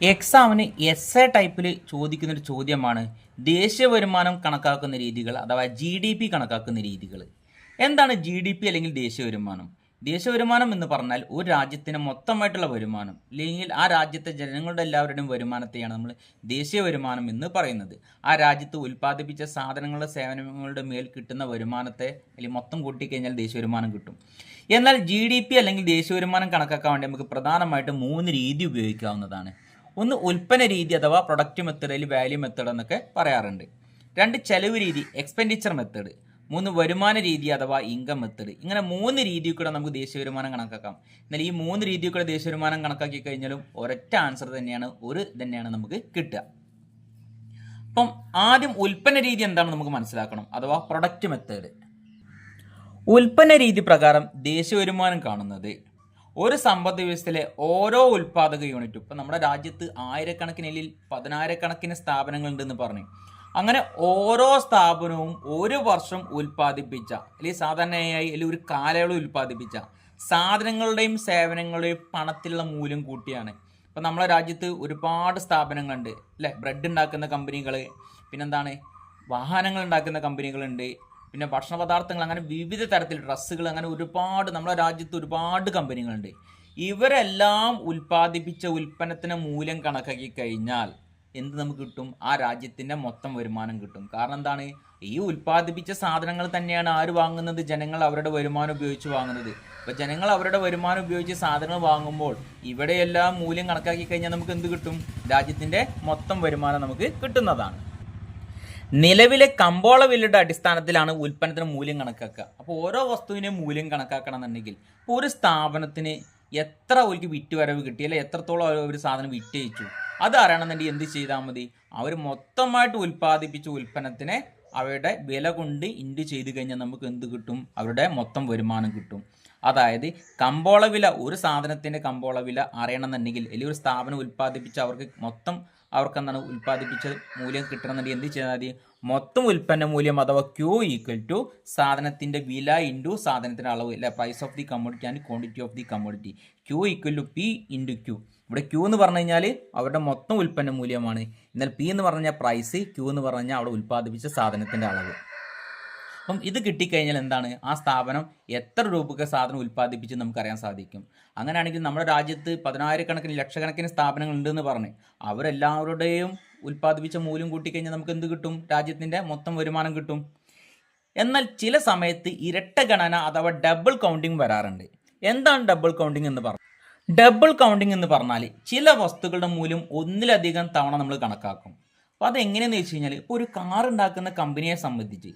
എക്സാമിന് S A ടൈപ്പിൽ ചോദിക്കുന്ന ഒരു ചോദ്യമാണ് ദേശീയ വരുമാനം കണക്കാക്കുന്ന രീതികൾ അഥവാ ജി ഡി പി കണക്കാക്കുന്ന രീതികൾ. എന്താണ് ജി ഡി പി അല്ലെങ്കിൽ ദേശീയ വരുമാനം? ദേശീയ വരുമാനം എന്ന് പറഞ്ഞാൽ ഒരു രാജ്യത്തിന് മൊത്തമായിട്ടുള്ള വരുമാനം. അല്ലെങ്കിൽ ആ രാജ്യത്തെ ജനങ്ങളുടെ എല്ലാവരുടെയും വരുമാനത്തെയാണ് നമ്മൾ ദേശീയ വരുമാനം എന്ന് പറയുന്നത്. ആ രാജ്യത്ത് ഉൽപ്പാദിപ്പിച്ച സാധനങ്ങളുടെ സേവനങ്ങളുടെ മേൽ കിട്ടുന്ന വരുമാനത്തെ അല്ലെങ്കിൽ മൊത്തം കൂട്ടിക്കഴിഞ്ഞാൽ ദേശീയ വരുമാനം കിട്ടും. എന്നാൽ ജി ഡി പി അല്ലെങ്കിൽ ദേശീയ വരുമാനം കണക്കാക്കാൻ വേണ്ടി നമുക്ക് പ്രധാനമായിട്ടും മൂന്ന് രീതി ഉപയോഗിക്കാവുന്നതാണ്. ഒന്ന് ഉൽപ്പന്ന രീതി അഥവാ പ്രൊഡക്റ്റ് മെത്തേഡ് അല്ലെങ്കിൽ വാല്യൂ മെത്തേഡ് എന്നൊക്കെ പറയാറുണ്ട്. രണ്ട് ചെലവ് രീതി എക്സ്പെൻഡിച്ചർ മെത്തേഡ് മൂന്ന് വരുമാന രീതി അഥവാ ഇൻകം മെത്തേഡ് ഇങ്ങനെ മൂന്ന് രീതിയിൽ കൂടെ നമുക്ക് ദേശീയ വരുമാനം കണക്കാക്കാം. എന്നാൽ ഈ മൂന്ന് രീതിയിൽ കൂടെ ദേശീയ വരുമാനം കണക്കാക്കി കഴിഞ്ഞാലും ഒരൊറ്റ ആൻസർ തന്നെയാണ് ഒരു തന്നെയാണ് നമുക്ക് കിട്ടുക. അപ്പം ആദ്യം ഉൽപ്പന്ന രീതി എന്താണെന്ന് നമുക്ക് മനസ്സിലാക്കണം. അഥവാ പ്രൊഡക്റ്റ് മെത്തേഡ് ഉൽപ്പന്ന രീതി പ്രകാരം ദേശീയ വരുമാനം കാണുന്നത്. ഒരു സമ്പദ് വ്യവസ്ഥയിലെ ഓരോ ഉൽപാദക യൂണിറ്റും ഇപ്പം നമ്മുടെ രാജ്യത്ത് ആയിരക്കണക്കിന് അല്ലെങ്കിൽ പതിനായിരക്കണക്കിന് സ്ഥാപനങ്ങൾ ഉണ്ടെന്ന് പറഞ്ഞു. അങ്ങനെ ഓരോ സ്ഥാപനവും ഒരു വർഷം ഉൽപ്പാദിപ്പിച്ച അല്ലെങ്കിൽ സാധാരണയായി അല്ലെങ്കിൽ ഒരു കാലയളവ് ഉൽപ്പാദിപ്പിച്ച സാധനങ്ങളുടെയും സേവനങ്ങളുടെയും പണത്തിലുള്ള മൂല്യം കൂട്ടിയാണ്. ഇപ്പം നമ്മുടെ രാജ്യത്ത് ഒരുപാട് സ്ഥാപനങ്ങളുണ്ട്. അല്ലേ? ബ്രെഡ് ഉണ്ടാക്കുന്ന കമ്പനികൾ പിന്നെന്താണ്? വാഹനങ്ങൾ ഉണ്ടാക്കുന്ന കമ്പനികളുണ്ട്. പിന്നെ ഭക്ഷണ പദാർത്ഥങ്ങൾ അങ്ങനെ വിവിധ തരത്തിൽ ഡ്രസ്സുകൾ അങ്ങനെ ഒരുപാട് നമ്മുടെ രാജ്യത്ത് ഒരുപാട് കമ്പനികളുണ്ട്. ഇവരെല്ലാം ഉൽപ്പാദിപ്പിച്ച ഉൽപ്പന്നത്തിന് മൂല്യം കണക്കാക്കി കഴിഞ്ഞാൽ എന്ത് നമുക്ക് കിട്ടും? ആ രാജ്യത്തിന്റെ മൊത്തം വരുമാനം കിട്ടും. കാരണം എന്താണ്? ഈ ഉൽപ്പാദിപ്പിച്ച സാധനങ്ങൾ തന്നെയാണ് ആര് വാങ്ങുന്നത്? ജനങ്ങൾ അവരുടെ വരുമാനം ഉപയോഗിച്ച് വാങ്ങുന്നത്. അപ്പോൾ ജനങ്ങൾ അവരുടെ വരുമാനം ഉപയോഗിച്ച് സാധനങ്ങൾ വാങ്ങുമ്പോൾ ഇവിടെയെല്ലാം മൂല്യം കണക്കാക്കി കഴിഞ്ഞാൽ നമുക്ക് എന്ത് കിട്ടും? രാജ്യത്തിന്റെ മൊത്തം വരുമാനം നമുക്ക് കിട്ടുന്നതാണ്. നിലവിലെ കമ്പോള വിലയുടെ അടിസ്ഥാനത്തിലാണ് ഉൽപ്പന്നത്തിന് മൂല്യം കണക്കാക്കുക. അപ്പോൾ ഓരോ വസ്തുവിനെയും മൂല്യം കണക്കാക്കണം എന്നുണ്ടെങ്കിൽ ഇപ്പോൾ ഒരു സ്ഥാപനത്തിന് എത്ര ഒരു വിറ്റ് വരവ് കിട്ടി അല്ലെങ്കിൽ എത്രത്തോളം ഒരു സാധനം വിറ്റയിച്ചു അത് അറിയണമെന്നുണ്ടെങ്കിൽ എന്ത് ചെയ്താൽ മതി? അവർ മൊത്തമായിട്ട് ഉൽപ്പാദിപ്പിച്ച ഉൽപ്പന്നത്തിനെ അവരുടെ വില കൊണ്ട് ഇൻഡ് ചെയ്ത് കഴിഞ്ഞാൽ നമുക്ക് എന്ത് കിട്ടും? അവരുടെ മൊത്തം വരുമാനം കിട്ടും. അതായത് കമ്പോള വില ഒരു സാധനത്തിന്റെ കമ്പോള വില അറിയണമെന്നുണ്ടെങ്കിൽ അല്ലെങ്കിൽ ഒരു സ്ഥാപനം ഉൽപ്പാദിപ്പിച്ച് അവർക്ക് മൊത്തം അവർക്ക് എന്താണ് ഉൽപ്പാദിപ്പിച്ച മൂല്യം കിട്ടണമെന്നുണ്ടെങ്കിൽ എന്ത് ചെയ്താൽ മതി? മൊത്തം ഉൽപ്പന്ന മൂല്യം അഥവാ ക്യൂ ഈക്വൽ ടു സാധനത്തിന്റെ വില ഇന്റു സാധനത്തിന്റെ അളവ് അല്ലെ? Price of the commodity and quantity of the commodity Q equal to P into Q ഇവിടെ ക്യൂ എന്ന് പറഞ്ഞു കഴിഞ്ഞാൽ അവരുടെ മൊത്തം ഉൽപ്പന്ന മൂല്യമാണ്. എന്നാൽ പി എന്ന് പറഞ്ഞു പ്രൈസ് ക്യൂ എന്ന് പറഞ്ഞാൽ അവിടെ ഉൽപ്പാദിപ്പിച്ച സാധനത്തിന്റെ അളവ്. അപ്പം ഇത് കിട്ടിക്കഴിഞ്ഞാൽ എന്താണ്? ആ സ്ഥാപനം എത്ര രൂപയ്ക്ക് സാധനം ഉൽപ്പാദിപ്പിച്ച് നമുക്കറിയാൻ സാധിക്കും. അങ്ങനെയാണെങ്കിൽ നമ്മുടെ രാജ്യത്ത് പതിനായിരക്കണക്കിന് ലക്ഷക്കണക്കിന് സ്ഥാപനങ്ങൾ ഉണ്ടെന്ന് പറഞ്ഞ് അവരെല്ലാവരുടെയും ഉൽപ്പാദിപ്പിച്ച മൂല്യം കൂട്ടിക്കഴിഞ്ഞാൽ നമുക്ക് എന്ത് കിട്ടും? രാജ്യത്തിന്റെ മൊത്തം വരുമാനം കിട്ടും. എന്നാൽ ചില സമയത്ത് ഇരട്ട ഗണന അഥവാ ഡബിൾ കൗണ്ടിങ് വരാറുണ്ട്. എന്താണ് ഡബിൾ കൗണ്ടിങ് എന്ന് പറഞ്ഞു ഡബിൾ കൗണ്ടിങ് എന്ന് പറഞ്ഞാൽ ചില വസ്തുക്കളുടെ മൂല്യം ഒന്നിലധികം തവണ നമ്മൾ കണക്കാക്കും. അപ്പോൾ അതെങ്ങനെയെന്ന് വെച്ച് കഴിഞ്ഞാൽ ഇപ്പോൾ ഒരു കാർ ഉണ്ടാക്കുന്ന കമ്പനിയെ സംബന്ധിച്ച്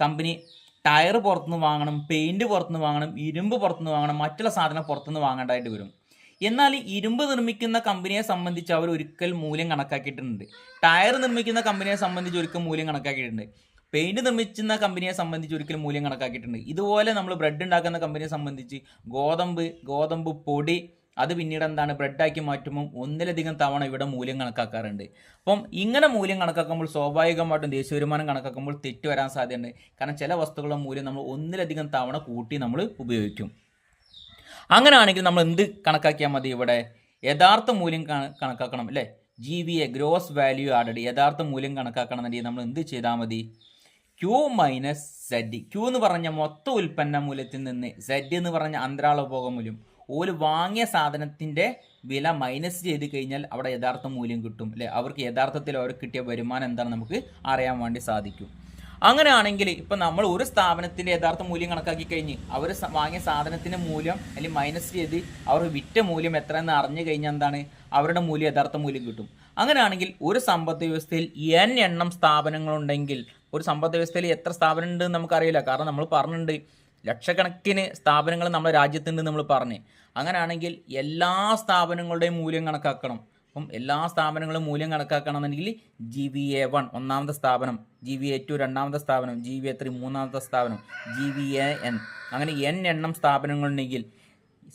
കമ്പനി ടയർ പുറത്തുനിന്ന് വാങ്ങണം പെയിന്റ് പുറത്തുനിന്ന് വാങ്ങണം ഇരുമ്പ് പുറത്തുനിന്ന് വാങ്ങണം മറ്റുള്ള സാധനം പുറത്തുനിന്ന് വാങ്ങേണ്ടതായിട്ട് വരും. എന്നാൽ ഈ ഇരുമ്പ് നിർമ്മിക്കുന്ന കമ്പനിയെ സംബന്ധിച്ച് അവർ ഒരിക്കൽ മൂല്യം കണക്കാക്കിയിട്ടുണ്ട്. ടയർ നിർമ്മിക്കുന്ന കമ്പനിയെ സംബന്ധിച്ച് ഒരിക്കൽ മൂല്യം കണക്കാക്കിയിട്ടുണ്ട്. പെയിന്റ് നിർമ്മിക്കുന്ന കമ്പനിയെ സംബന്ധിച്ച് ഒരിക്കലും മൂല്യം കണക്കാക്കിയിട്ടുണ്ട്. ഇതുപോലെ നമ്മൾ ബ്രെഡ് ഉണ്ടാക്കുന്ന കമ്പനിയെ സംബന്ധിച്ച് ഗോതമ്പ് ഗോതമ്പ് പൊടി അത് പിന്നീട് എന്താണ് ബ്രെഡാക്കി മാറ്റുമ്പോൾ ഒന്നിലധികം തവണ ഇവിടെ മൂല്യം കണക്കാക്കാറുണ്ട്. അപ്പം ഇങ്ങനെ മൂല്യം കണക്കാക്കുമ്പോൾ സ്വാഭാവികമായിട്ടും ദേശീയ വരുമാനം കണക്കാക്കുമ്പോൾ തെറ്റ് വരാൻ സാധ്യതയുണ്ട്. കാരണം ചില വസ്തുക്കളുടെ മൂല്യം നമ്മൾ ഒന്നിലധികം തവണ കൂട്ടി നമ്മൾ ഉപയോഗിക്കും. അങ്ങനെയാണെങ്കിൽ നമ്മൾ എന്ത് കണക്കാക്കിയാൽ മതി ഇവിടെ? യഥാർത്ഥ മൂല്യം കണക്കാക്കണം അല്ലേ? G V A gross value added യഥാർത്ഥ മൂല്യം കണക്കാക്കണം എന്നുണ്ടെങ്കിൽ നമ്മൾ എന്ത് ചെയ്താൽ മതി? ക്യൂ മൈനസ് സെഡ് ക്യൂ എന്ന് പറഞ്ഞ മൊത്ത ഉൽപ്പന്ന മൂല്യത്തിൽ നിന്ന് സെഡ് എന്ന് പറഞ്ഞ അന്തരാള മൂല്യം. ഓൽ വാങ്ങിയ സാധനത്തിന്റെ വില മൈനസ് ചെയ്ത് കഴിഞ്ഞാൽ അവിടെ യഥാർത്ഥ മൂല്യം കിട്ടും അല്ലേ? അവർക്ക് യഥാർത്ഥത്തിൽ അവർക്ക് കിട്ടിയ വരുമാനം എന്താണ് നമുക്ക് അറിയാൻ വേണ്ടി സാധിക്കും. അങ്ങനെയാണെങ്കിൽ ഇപ്പം നമ്മൾ ഒരു സ്ഥാപനത്തിന്റെ യഥാർത്ഥ മൂല്യം കണക്കാക്കി കഴിഞ്ഞ് അവർ വാങ്ങിയ സാധനത്തിന്റെ മൂല്യം അല്ലെങ്കിൽ മൈനസ് ചെയ്ത് അവർ വിറ്റ മൂല്യം എത്ര എന്ന് അറിഞ്ഞു കഴിഞ്ഞാൽ എന്താണ്? അവരുടെ മൂല്യം യഥാർത്ഥ മൂല്യം കിട്ടും. അങ്ങനെയാണെങ്കിൽ ഒരു സമ്പദ് വ്യവസ്ഥയിൽ എൻ എണ്ണം സ്ഥാപനങ്ങളുണ്ടെങ്കിൽ ഒരു സമ്പദ് വ്യവസ്ഥയിൽ എത്ര സ്ഥാപനം ഉണ്ട് നമുക്കറിയില്ല. കാരണം നമ്മൾ പറഞ്ഞിട്ടുണ്ട് ലക്ഷക്കണക്കിന് സ്ഥാപനങ്ങൾ നമ്മുടെ രാജ്യത്തുണ്ട് നമ്മൾ പറഞ്ഞ്. അങ്ങനെയാണെങ്കിൽ എല്ലാ സ്ഥാപനങ്ങളുടെയും മൂല്യം കണക്കാക്കണം. അപ്പം എല്ലാ സ്ഥാപനങ്ങളും മൂല്യം കണക്കാക്കണമെന്നുണ്ടെങ്കിൽ ജി വി എ വൺ ഒന്നാമത്തെ സ്ഥാപനം ജി വി എ ടു രണ്ടാമത്തെ സ്ഥാപനം ജി വി എ ത്രീ മൂന്നാമത്തെ സ്ഥാപനം ജി വി എ എൻ അങ്ങനെ എൻ എണ്ണം സ്ഥാപനങ്ങളുണ്ടെങ്കിൽ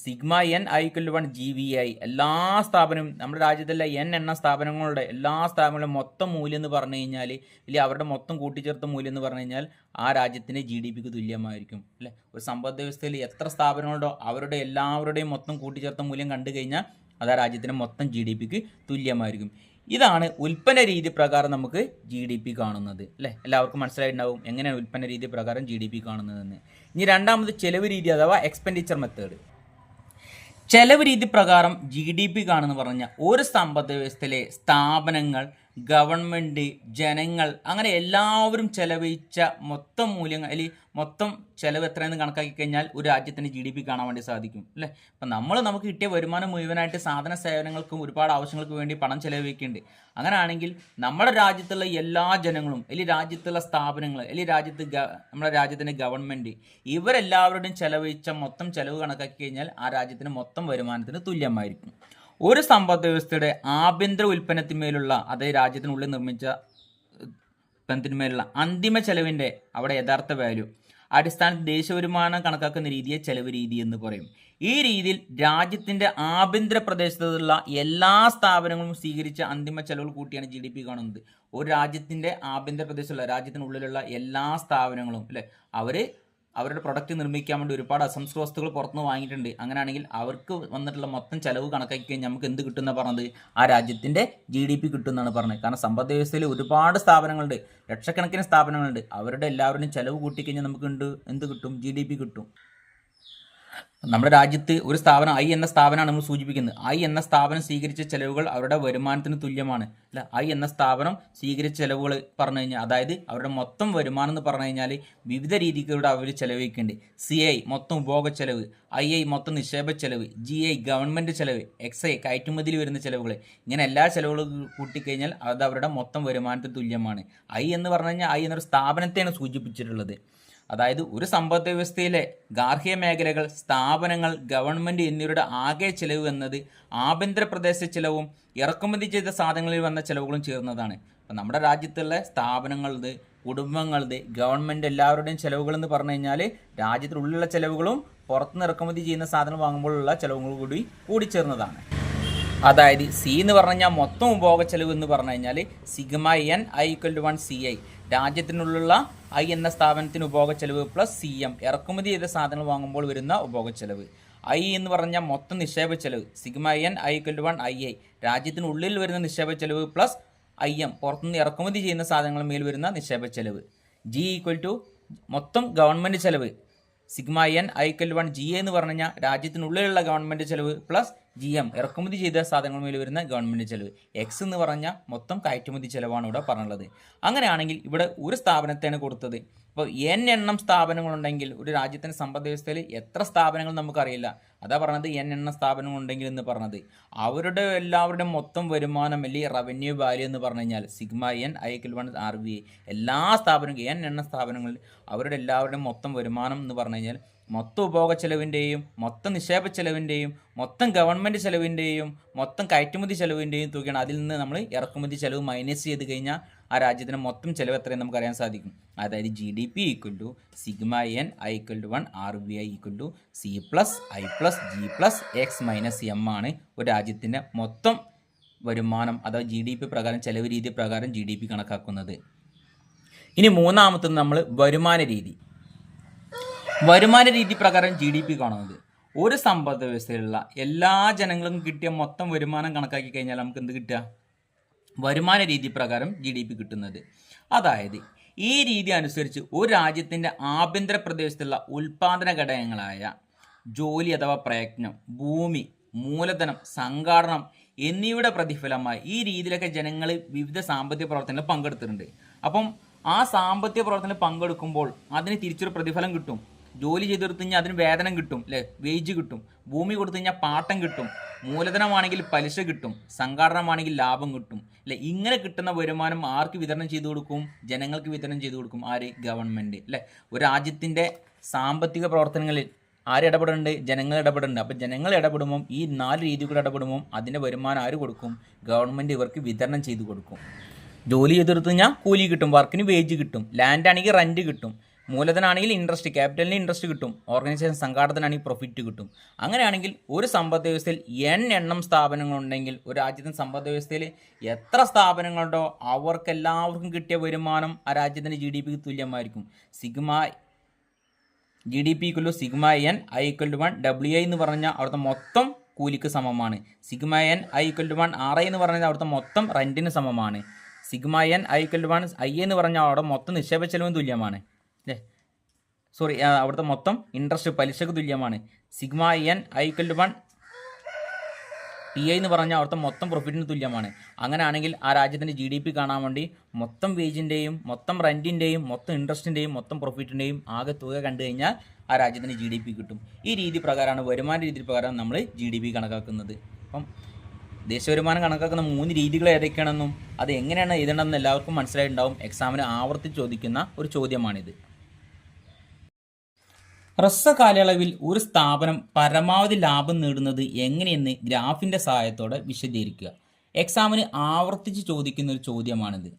sigma N equal one G V I എല്ലാ സ്ഥാപനവും നമ്മുടെ രാജ്യത്തിലെ എൻ എണ്ണ സ്ഥാപനങ്ങളുടെ എല്ലാ സ്ഥാപനങ്ങളുടെ മൊത്തം മൂല്യം എന്ന് പറഞ്ഞു കഴിഞ്ഞാൽ ഇല്ലെങ്കിൽ അവരുടെ മൊത്തം കൂട്ടിച്ചേർത്ത മൂല്യം എന്ന് പറഞ്ഞു കഴിഞ്ഞാൽ ആ രാജ്യത്തിന്റെ ജി ഡി പിക്ക് തുല്യമായിരിക്കും. അല്ലേ? ഒരു സമ്പദ് വ്യവസ്ഥയിൽ എത്ര സ്ഥാപനങ്ങളുണ്ടോ അവരുടെ എല്ലാവരുടെയും മൊത്തം കൂട്ടിച്ചേർത്ത മൂല്യം കണ്ടു കഴിഞ്ഞാൽ അത് ആ രാജ്യത്തിന്റെ മൊത്തം ജി ഡി പിക്ക് തുല്യമായിരിക്കും. ഇതാണ് ഉൽപ്പന്ന രീതി പ്രകാരം നമുക്ക് ജി ഡി പി കാണുന്നത്. അല്ലേ? എല്ലാവർക്കും മനസ്സിലായിട്ടുണ്ടാവും എങ്ങനെയാണ് ഉൽപ്പന്ന രീതി പ്രകാരം ജി ഡി പി കാണുന്നതെന്ന്. ഇനി രണ്ടാമത് ചെലവ് രീതി അഥവാ എക്സ്പെൻഡിച്ചർ മെത്തേഡ് ചെലവ് രീതി പ്രകാരം ജി ഡി പി കാണുന്നു പറഞ്ഞാൽ ഒരു സമ്പദ് വ്യവസ്ഥയിലെ സ്ഥാപനങ്ങൾ ഗവൺമെന്റ് ജനങ്ങൾ അങ്ങനെ എല്ലാവരും ചെലവഴിച്ച മൊത്തം മൂല്യങ്ങൾ അല്ലെങ്കിൽ മൊത്തം ചെലവ് എത്രയെന്ന് കണക്കാക്കി കഴിഞ്ഞാൽ ഒരു രാജ്യത്തിന്റെ ജി ഡി പി കാണാൻ വേണ്ടി സാധിക്കും അല്ലേ? അപ്പം നമ്മൾ നമുക്ക് കിട്ടിയ വരുമാനം മുഴുവനായിട്ട് സാധന സേവനങ്ങൾക്കും ഒരുപാട് ആവശ്യങ്ങൾക്ക് വേണ്ടി പണം ചെലവഴിക്കുന്നുണ്ട് അങ്ങനെയാണെങ്കിൽ നമ്മുടെ രാജ്യത്തുള്ള എല്ലാ ജനങ്ങളും അല്ലെങ്കിൽ രാജ്യത്തുള്ള സ്ഥാപനങ്ങൾ അല്ലെങ്കിൽ രാജ്യത്ത് നമ്മുടെ രാജ്യത്തിന്റെ ഗവൺമെന്റ് ഇവരെല്ലാവരുടെയും ചെലവഴിച്ച മൊത്തം ചെലവ് കണക്കാക്കി കഴിഞ്ഞാൽ ആ രാജ്യത്തിന് മൊത്തം വരുമാനത്തിന് തുല്യമായിരിക്കും. ഒരു സമ്പദ് വ്യവസ്ഥയുടെ ആഭ്യന്തര ഉൽപ്പന്നത്തിന്മേലുള്ള അതേ രാജ്യത്തിനുള്ളിൽ നിർമ്മിച്ച ഉൽപ്പന്നത്തിന്മേലുള്ള അന്തിമ ചെലവിന്റെ അവിടെ യഥാർത്ഥ വാല്യൂ അടിസ്ഥാന ദേശീയ വരുമാനം കണക്കാക്കുന്ന രീതിയെ ചെലവ് രീതി എന്ന് പറയും. ഈ രീതിയിൽ രാജ്യത്തിന്റെ ആഭ്യന്തര പ്രദേശത്തുള്ള എല്ലാ സ്ഥാപനങ്ങളും സ്വീകരിച്ച അന്തിമ ചെലവുകൾ കൂട്ടിയാണ് ജി ഡി പി കാണുന്നത്. ഒരു രാജ്യത്തിന്റെ ആഭ്യന്തര പ്രദേശത്തുള്ള രാജ്യത്തിനുള്ളിലുള്ള എല്ലാ സ്ഥാപനങ്ങളും അല്ലേ? അവർ അവരുടെ പ്രൊഡക്റ്റ് നിർമ്മിക്കാൻ വേണ്ടി ഒരുപാട് അസംസ്കൃത വസ്തുക്കൾ പുറത്തുനിന്ന് വാങ്ങിയിട്ടുണ്ട്. അങ്ങനെയാണെങ്കിൽ അവർക്ക് വന്നിട്ടുള്ള മൊത്തം ചെലവ് കണക്കാക്കി കഴിഞ്ഞാൽ നമുക്ക് എന്ത് കിട്ടുന്ന പറഞ്ഞത്? ആ രാജ്യത്തിന്റെ ജി ഡി പി കിട്ടുമെന്നാണ് പറഞ്ഞത്. കാരണം സമ്പദ് വ്യവസ്ഥയിൽ ഒരുപാട് സ്ഥാപനങ്ങളുണ്ട്. ലക്ഷക്കണക്കിന് സ്ഥാപനങ്ങളുണ്ട്. അവരുടെ എല്ലാവരുടെയും ചെലവ് കൂട്ടിക്കഴിഞ്ഞാൽ നമുക്ക് എന്ത് എന്ത് കിട്ടും? ജി ഡി പി കിട്ടും. നമ്മുടെ രാജ്യത്ത് ഒരു സ്ഥാപനം ഐ എന്ന സ്ഥാപനമാണ് നമ്മൾ സൂചിപ്പിക്കുന്നത്. ഐ എന്ന സ്ഥാപനം സ്വീകരിച്ച ചെലവുകൾ അവരുടെ വരുമാനത്തിന് തുല്യമാണ്. അല്ല ഐ എന്ന സ്ഥാപനം സ്വീകരിച്ച ചെലവുകൾ പറഞ്ഞു കഴിഞ്ഞാൽ അതായത് അവരുടെ മൊത്തം വരുമാനം എന്ന് പറഞ്ഞു കഴിഞ്ഞാൽ വിവിധ രീതികളിലൂടെ അവർ ചെലവഴിക്കുന്നുണ്ട്. സി ഐ മൊത്തം ഉപഭോഗ ചെലവ് ഐ ഐ മൊത്തം നിക്ഷേപ ചെലവ് ജി ഐ ഗവൺമെന്റ് ചെലവ് എക്സ് ഐ കയറ്റുമതിയിൽ വരുന്ന ചെലവുകൾ. ഇങ്ങനെ എല്ലാ ചെലവുകളും കൂട്ടിക്കഴിഞ്ഞാൽ അത് അവരുടെ മൊത്തം വരുമാനത്തിന് തുല്യമാണ്. ഐ എന്ന് പറഞ്ഞു കഴിഞ്ഞാൽ ഐ എന്നൊരു സ്ഥാപനത്തെയാണ് സൂചിപ്പിച്ചിട്ടുള്ളത്. അതായത് ഒരു സമ്പദ് വ്യവസ്ഥയിലെ ഗാർഹിക മേഖലകൾ സ്ഥാപനങ്ങൾ ഗവൺമെന്റ് എന്നിവരുടെ ആകെ ചിലവ് എന്നത് ആഭ്യന്തര പ്രദേശ ചിലവും ഇറക്കുമതി ചെയ്ത സാധനങ്ങളിൽ വന്ന ചിലവുകളും ചേർന്നതാണ്. അപ്പം നമ്മുടെ രാജ്യത്തുള്ള സ്ഥാപനങ്ങളത് കുടുംബങ്ങളത് ഗവൺമെന്റ് എല്ലാവരുടെയും ചിലവുകൾ എന്ന് പറഞ്ഞു കഴിഞ്ഞാൽ രാജ്യത്തിനുള്ളിലുള്ള ചിലവുകളും പുറത്തുനിന്ന് ഇറക്കുമതി ചെയ്യുന്ന സാധനം വാങ്ങുമ്പോഴുള്ള ചിലവുകൾ കൂടി കൂടിച്ചേർന്നതാണ്. അതായത് സി എന്ന് പറഞ്ഞു കഴിഞ്ഞാൽ മൊത്തം ഉപഭോഗ ചെലവ് എന്ന് പറഞ്ഞു കഴിഞ്ഞാൽ sigma N I equal to one C I രാജ്യത്തിനുള്ളിലുള്ള I എന്ന സ്ഥാപനത്തിന് ഉപഭോഗ ചെലവ് പ്ലസ് സി എം ഇറക്കുമതി ചെയ്ത സാധനങ്ങൾ വാങ്ങുമ്പോൾ വരുന്ന ഉപഭോഗ ചെലവ്. ഐ എന്ന് പറഞ്ഞാൽ മൊത്തം നിക്ഷേപ ചെലവ്. Sigma N I equal one I I രാജ്യത്തിനുള്ളിൽ വരുന്ന നിക്ഷേപ ചെലവ് പ്ലസ് ഐ എം പുറത്തുനിന്ന് ഇറക്കുമതി ചെയ്യുന്ന സാധനങ്ങൾ മേൽ വരുന്ന നിക്ഷേപ ചെലവ്. ജി ഈക്വൽ ടു മൊത്തം ഗവൺമെന്റ് ചെലവ്. Sigma N equal one G എന്ന് പറഞ്ഞു കഴിഞ്ഞാൽ രാജ്യത്തിനുള്ളിലുള്ള ഗവൺമെന്റ് ചെലവ് പ്ലസ് ജി എം ഇറക്കുമതി ചെയ്ത സാധനങ്ങൾ മേൽ വരുന്ന ഗവൺമെന്റ് ചെലവ്. എക്സ് എന്ന് പറഞ്ഞാൽ മൊത്തം കയറ്റുമതി ചെലവാണ് ഇവിടെ പറഞ്ഞുള്ളത് അങ്ങനെയാണെങ്കിൽ ഇവിടെ ഒരു സ്ഥാപനത്തെയാണ് കൊടുത്തത്. ഇപ്പോൾ എൻ എണ്ണം സ്ഥാപനങ്ങളുണ്ടെങ്കിൽ ഒരു രാജ്യത്തിന്റെ സമ്പദ് വ്യവസ്ഥയിൽ എത്ര സ്ഥാപനങ്ങൾ നമുക്കറിയില്ല. അതാ പറഞ്ഞത് എൻ എണ്ണം സ്ഥാപനങ്ങളുണ്ടെങ്കിൽ എന്ന് പറഞ്ഞത്. അവരുടെ എല്ലാവരുടെയും മൊത്തം വരുമാനം അല്ലെങ്കിൽ റവന്യൂ വാല്യൂ എന്ന് പറഞ്ഞു കഴിഞ്ഞാൽ sigma N equal one R B എല്ലാ സ്ഥാപനങ്ങളും എൻ എണ്ണം സ്ഥാപനങ്ങളിൽ അവരുടെ എല്ലാവരുടെയും മൊത്തം വരുമാനം എന്ന് പറഞ്ഞു കഴിഞ്ഞാൽ മൊത്തം ഉപഭോഗ ചെലവിന്റെയും മൊത്തം നിക്ഷേപ ചെലവിന്റെയും മൊത്തം ഗവൺമെന്റ് ചെലവിന്റെയും മൊത്തം കയറ്റുമതി ചെലവിന്റെയും തുകയാണ് അതിൽ നിന്ന് നമ്മൾ ഇറക്കുമതി ചെലവ് മൈനസ് ചെയ്ത് കഴിഞ്ഞാൽ ആ രാജ്യത്തിന് മൊത്തം ചിലവ് എത്രയും നമുക്ക് അറിയാൻ സാധിക്കും. അതായത് G D P equal to sigma N I equal to one R B I equal to C plus I plus G plus X minus M ആണ് ഒരു രാജ്യത്തിന്റെ മൊത്തം വരുമാനം അഥവാ ജി ഡി പി പ്രകാരം ചെലവ് രീതി പ്രകാരം ജി ഡി പി കണക്കാക്കുന്നത്. ഇനി മൂന്നാമത്തത് നമ്മൾ വരുമാന രീതി. വരുമാന രീതി പ്രകാരം ജി ഡി പി കാണുന്നത്. ഒരു സമ്പദ് വ്യവസ്ഥയിലുള്ള എല്ലാ ജനങ്ങൾക്കും കിട്ടിയ മൊത്തം വരുമാനം കണക്കാക്കി കഴിഞ്ഞാൽ നമുക്ക് എന്ത് കിട്ടുക? വരുമാന രീതി പ്രകാരം ജി ഡി പി കിട്ടുന്നത്. അതായത് ഈ രീതി അനുസരിച്ച് ഒരു രാജ്യത്തിന്റെ ആഭ്യന്തര പ്രദേശത്തുള്ള ഉൽപാദന ഘടകങ്ങളായ ജോലി അഥവാ പ്രയത്നം ഭൂമി മൂലധനം സംഘാടനം എന്നിവയുടെ പ്രതിഫലമായി ഈ രീതിയിലൊക്കെ ജനങ്ങൾ വിവിധ സാമ്പത്തിക പ്രവർത്തനങ്ങളിൽ പങ്കെടുത്തിട്ടുണ്ട്. അപ്പം ആ സാമ്പത്തിക പ്രവർത്തനത്തിൽ പങ്കെടുക്കുമ്പോൾ അതിന് തിരിച്ചൊരു പ്രതിഫലം കിട്ടും. ജോലി ചെയ്ത് കൊടുത്തു കഴിഞ്ഞാൽ അതിന് വേതനം കിട്ടും അല്ലേ വേജ് കിട്ടും. ഭൂമി കൊടുത്തു കഴിഞ്ഞാൽ പാട്ടം കിട്ടും. മൂലധനമാണെങ്കിൽ പലിശ കിട്ടും. സംഘാടനമാണെങ്കിൽ ലാഭം കിട്ടും. അല്ലെ ഇങ്ങനെ കിട്ടുന്ന വരുമാനം ആർക്ക് വിതരണം ചെയ്തു കൊടുക്കും? ജനങ്ങൾക്ക് വിതരണം ചെയ്തു കൊടുക്കും ആര്? ഗവൺമെന്റ് അല്ലെ ഒരു രാജ്യത്തിന്റെ സാമ്പത്തിക പ്രവർത്തനങ്ങളിൽ ആര് ഇടപെടുന്നുണ്ട് ജനങ്ങൾ ഇടപെടുന്നുണ്ട് അപ്പോൾ ജനങ്ങൾ ഇടപെടുമ്പം ഈ നാല് രീതികൾ ഇടപെടുമ്പം അതിന്റെ വരുമാനം ആര് കൊടുക്കും? ഗവൺമെന്റ് ഇവർക്ക് വിതരണം ചെയ്തു കൊടുക്കും. ജോലി ചെയ്തെടുത്ത് കഴിഞ്ഞാൽ കൂലി കിട്ടും വർക്കിന് വേജ് കിട്ടും. ലാൻഡ് ആണെങ്കിൽ റെന്റ് കിട്ടും. മൂലധനാണെങ്കിൽ ഇൻട്രസ്റ്റ് ക്യാപിറ്റലിന് ഇൻട്രസ്റ്റ് കിട്ടും. ഓർഗനൈസേഷൻ സംഘാടനത്തിനാണെങ്കിൽ പ്രോഫിറ്റ് കിട്ടും. അങ്ങനെയാണെങ്കിൽ ഒരു സമ്പദ് വ്യവസ്ഥയിൽ എൻ എണ്ണം സ്ഥാപനങ്ങളുണ്ടെങ്കിൽ ഒരു രാജ്യത്തിന്റെ സമ്പദ് വ്യവസ്ഥയിൽ എത്ര സ്ഥാപനങ്ങളുണ്ടോ അവർക്കെല്ലാവർക്കും കിട്ടിയ വരുമാനം ആ രാജ്യത്തിന്റെ ജി ഡി പിക്ക് തുല്യമായിരിക്കും. Sigma G D P equal sigma N I equal to one W I എന്ന് പറഞ്ഞാൽ അവിടുത്തെ മൊത്തം കൂലിക്ക് സമമാണ്. Sigma N I equal to one R I എന്ന് പറഞ്ഞാൽ അവിടുത്തെ മൊത്തം റെന്റിന് സമമാണ്. Sigma N I equal to one I എന്ന് പറഞ്ഞാൽ അവിടെ മൊത്തം നിക്ഷേപ ചെലവിന് തുല്യമാണ്. സോറി അവിടുത്തെ മൊത്തം ഇൻട്രസ്റ്റ് പലിശക്ക് തുല്യമാണ്. Sigma N I equal to one P I എന്ന് പറഞ്ഞാൽ അവിടുത്തെ മൊത്തം പ്രോഫിറ്റിന് തുല്യമാണ്. അങ്ങനെയാണെങ്കിൽ ആ രാജ്യത്തിന്റെ ജി ഡി പി കാണാൻ വേണ്ടി മൊത്തം വേജിന്റെയും മൊത്തം റെന്റിന്റെയും മൊത്തം ഇൻട്രസ്റ്റിന്റെയും മൊത്തം പ്രോഫിറ്റിന്റെയും ആകെ തുക കണ്ടു കഴിഞ്ഞാൽ ആ രാജ്യത്തിന് ജി ഡി പി കിട്ടും. ഈ രീതി പ്രകാരമാണ് വരുമാന രീതി പ്രകാരം നമ്മൾ ജി ഡി പി കണക്കാക്കുന്നത്. അപ്പം ദേശീയ വരുമാനം കണക്കാക്കുന്ന മൂന്ന് രീതികൾ ഏതൊക്കെയാണെന്നും അത് എങ്ങനെയാണ് എഴുതണമെന്ന് എല്ലാവർക്കും മനസ്സിലായിട്ടുണ്ടാവും. എക്സാമിന് ആവർത്തിച്ച് ചോദിക്കുന്ന ഒരു ചോദ്യമാണിത്. ഹ്രസ്വ കാലയളവിൽ ഒരു സ്ഥാപനം പരമാവധി ലാഭം നേടുന്നത് എങ്ങനെയെന്ന് ഗ്രാഫിന്റെ സഹായത്തോടെ വിശദീകരിക്കുക. എക്സാമിന് ആവർത്തിച്ച് ചോദിക്കുന്ന ഒരു ചോദ്യമാണിത്.